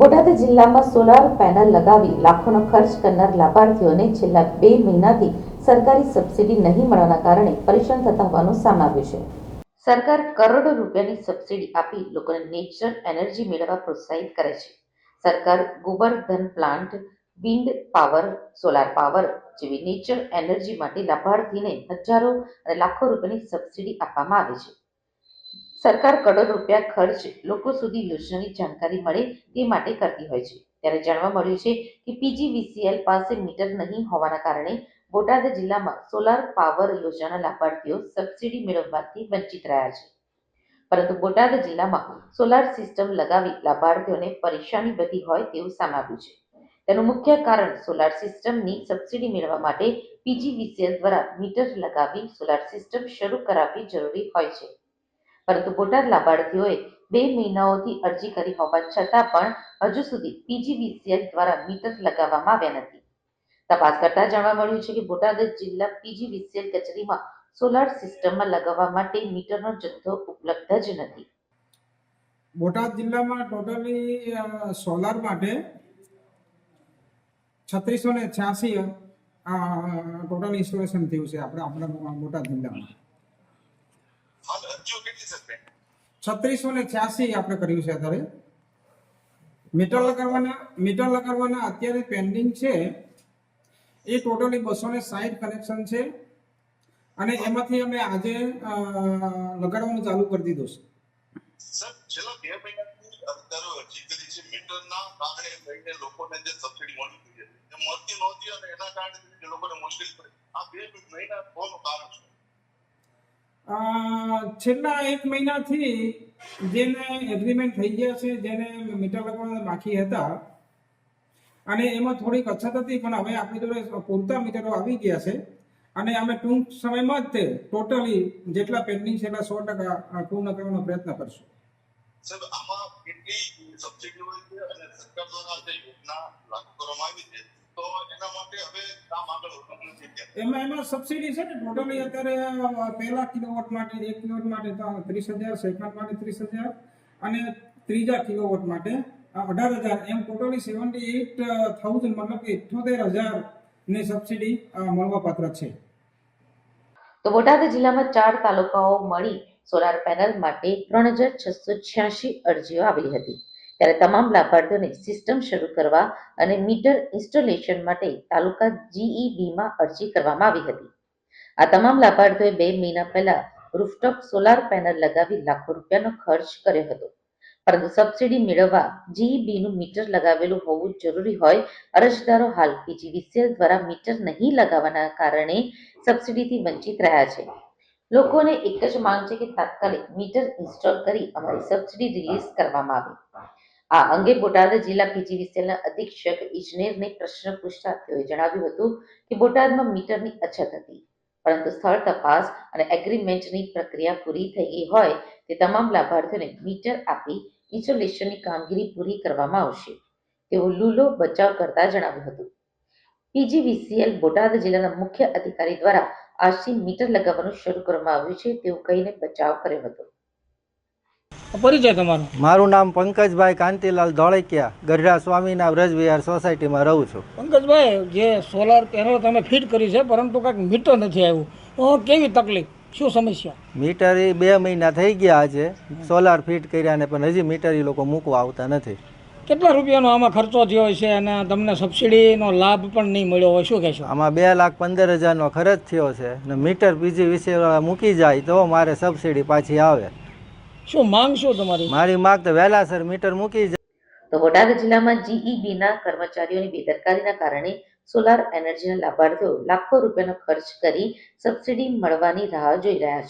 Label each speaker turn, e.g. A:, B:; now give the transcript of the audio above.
A: બોટાદ જિલ્લામાં solar panel લગાવી લાખોનો ખર્ચ કરનાર લાભાર્થીઓને છેલ્લા બે મહિનાથી સરકારી સબસિડી નહીં મળવાના કારણે પરેશાન થતા હોવાનું સામે આવ્યું છે. સરકાર કરોડો રૂપિયાની સબસિડી આપી લોકોને નેચરલ એનર્જી મેળવવા પ્રોત્સાહિત કરે છે. સરકાર Gobardhan plant wind power solar power જેવી નેચરલ એનર્જી માટે લાભાર્થીને હજારો અને લાખો રૂપિયાની સબસિડી આપવામાં આવે છે. સરકાર કરોડ રૂપિયા ખર્ચ લોકો સુધી યોજનાની જાણકારી મળે તે માટે કરતી હોય છે. ત્યારે જાણવા મળ્યું છે કે પીજીવીસીએલ પાસે મીટર નહીં હોવાના કારણે બોટાદ જિલ્લામાં સોલાર પાવર યોજનાના લાભાર્થીઓ સબસિડી મેળવવાથી વંચિત રહ્યા છે. પરંતુ બોટાદ જિલ્લામાં સોલાર સિસ્ટમ લગાવી લાભાર્થીઓને પરેશાની વધી હોય તેવું સામે આવ્યું છે. તેનું મુખ્ય કારણ સોલાર સિસ્ટમની સબસિડી મેળવવા માટે પીજીવીસીએલ દ્વારા મીટર લગાવી સોલાર સિસ્ટમ શરૂ કરાવવી જરૂરી હોય છે. પરંતુ બોટાદ લાભાર્થીઓએ બે મહિનાઓથી અરજી કરી હોવા છતાં પણ હજુ સુધી પીજીવીસીએલ દ્વારા મીટર લગાવવામાં આવ્યા નથી. તપાસ કરતા જાણવા મળ્યું છે કે બોટાદ જિલ્લા પીજીવીસીએલ કચેરીમાં સોલાર સિસ્ટમમાં લગાવવા માટે મીટરનો જથ્થો ઉપલબ્ધ જ નથી.
B: બોટાદ જિલ્લામાં ટોટલી સોલાર માટે છત્રીસો ને છ્યાસી ટોટલ ઇન્સ્ટોલેશન થયું છે આપણે, આપણા બોટાદ જિલ્લામાં
C: હાલ અરજીઓ કેટલી છે બેન
B: છત્રીસો ને છ્યાસી આપણે કર્યું છે અત્યારે. મીટર લગાવવાના મીટર લગાવવાના અત્યારે પેન્ડિંગ છે. એ ટોટલી બસો ને સાઠ કનેક્શન છે. અને એમાંથી અમે આજે લગાડવાનું ચાલુ કરી દીધું છે.
C: સર છેલ્લા બે મહિનાથી અરજદારો અરજી કરી છે મીટરના કારણે લઈને લોકોને જે સબસિડી મળી એ મળતી નહોતી અને એના કારણે લોકોને મુશ્કેલી પડે. આ બે મહિના કોનું કારણ છે?
B: છેલ્લા એક મહિનાથી જેને એગ્રીમેન્ટ થઈ ગયા છે, જેને મીટર લગાવવાના બાકી હતા, અને એમાં થોડીક અછત હતી, પણ હવે આપણી જોડે પૂરતા મીટરો આવી ગયા છે. અને અમે ટૂંક સમયમાં જ તે ટોટલી જેટલા પેન્ડિંગ છે એટલા સો ટકા પૂર્ણ કરવાનો પ્રયત્ન કરશું.
C: સાહેબ, આમાં સબસિડી હોય છે અને સરકાર દ્વારા જે યોજના લાગુ કરવામાં આવી છે?
B: એમાં એમાં સબસિડી છે ને ટોટલી અત્યારે પહેલા કિલોવોટ માટે, એક કિલોવોટ માટે ત્રીસ હજાર, સેકન્ડ માટે ત્રીસ હજાર અને ત્રીજા કિલોવોટ માટે અઢાર હજાર. એમ ટોટલી સેવન્ટી એઇટ થાઉઝન્ડ મતલબ કે હજાર હજારની સબસિડી મળવાપાત્ર છે.
A: તો બોટાદ જિલ્લામાં ચાર તાલુકાઓ મળી સોલાર પેનલ માટે ત્રણ હજાર છસો છ્યાસી અરજીઓ આવેલી હતી. ત્યારે તમામ લાભાર્થીઓને સિસ્ટમ શરૂ કરવા અને મીટર ઇન્સ્ટોલેશન માટે તાલુકા જીઈબીમાં અરજી કરવામાં આવી હતી. આ તમામ લાભાર્થીઓએ બે મહિના પહેલા રૂફટોપ સોલાર પેનલ લગાવી લાખો રૂપિયાનો ખર્ચ કર્યો હતો. પરંતુ સબસિડી મેળવવા જીઈબીનું મીટર લગાવેલું હોવું જરૂરી હોય, અરજદારો હાલ પીજીવીસીએલ દ્વારા મીટર નહીં લગાવવાના કારણે સબસિડીથી વંચિત રહ્યા છે. લોકોને એક જ માંગ છે કે તાત્કાલિક મીટર ઇન્સ્ટોલ કરી અમારી સબસિડી રિલીઝ કરવામાં આવે. આ અંગે બોટાદ જિલ્લા પીજીવીસીએલના અધિક્ષક ઇજનેરને પ્રશ્ન પૂછતા તેઓએ જણાવ્યું હતું કે બોટાદમાં મીટરની અછત હતી, પરંતુ સ્થળ તપાસ અને એગ્રીમેન્ટની પ્રક્રિયા પૂરી થઈ ગઈ હોય તે તમામ લાભાર્થીઓને મીટર આપી ઇન્સ્ટોલેશનની કામગીરી પૂરી કરવામાં આવશે તેવું લુલો બચાવ કરતા જણાવ્યું હતું. પીજીવીસીએલ બોટાદ જિલ્લાના મુખ્ય અધિકારી દ્વારા આજથી મીટર લગાવવાનું શરૂ કરવામાં આવ્યું છે તેવું કહીને બચાવ કર્યો હતો.
D: પરિચય તમારો.
E: મારું નામ પંકજભાઈ કાંતિલાલ ધોળકિયા ગઢડા સ્વામીના વ્રજવિહાર સોસાયટીમાં રહું છું.
D: પંકજભાઈ જે સોલાર પેનલ તમે ફિટ કરી છે પરંતુ કાંઈક મીટર નથી આવ્યું. હું કેવી તકલીફ? શું સમસ્યા?
E: મીટર એ બે મહિના થઈ ગયા છે. સોલાર ફિટ કર્યા ને પણ હજી મીટર એ લોકો મૂકવા આવતા નથી.
D: કેટલા રૂપિયાનો આમાં ખર્ચો થયો છે અને તમને સબસિડીનો લાભ પણ નહીં મળ્યો હોય શું કહેશો?
E: આમાં બે લાખ પંદર હજારનો ખર્ચ થયો છે ને મીટર બીજી વિશે મૂકી જાય તો મારે સબસિડી પાછી આવે.
D: શું માંગ શું તમારી?
E: મારી માગ તો વહેલાસર મીટર મૂકી
A: તો બોટાદ જિલ્લામાં જીઈબીના કર્મચારીઓની બેદરકારીના કારણે સોલાર એનર્જીના લાભાર્થીઓ લાખો રૂપિયાનો ખર્ચ કરી સબસિડી મળવાની રાહ જોઈ રહ્યા છે.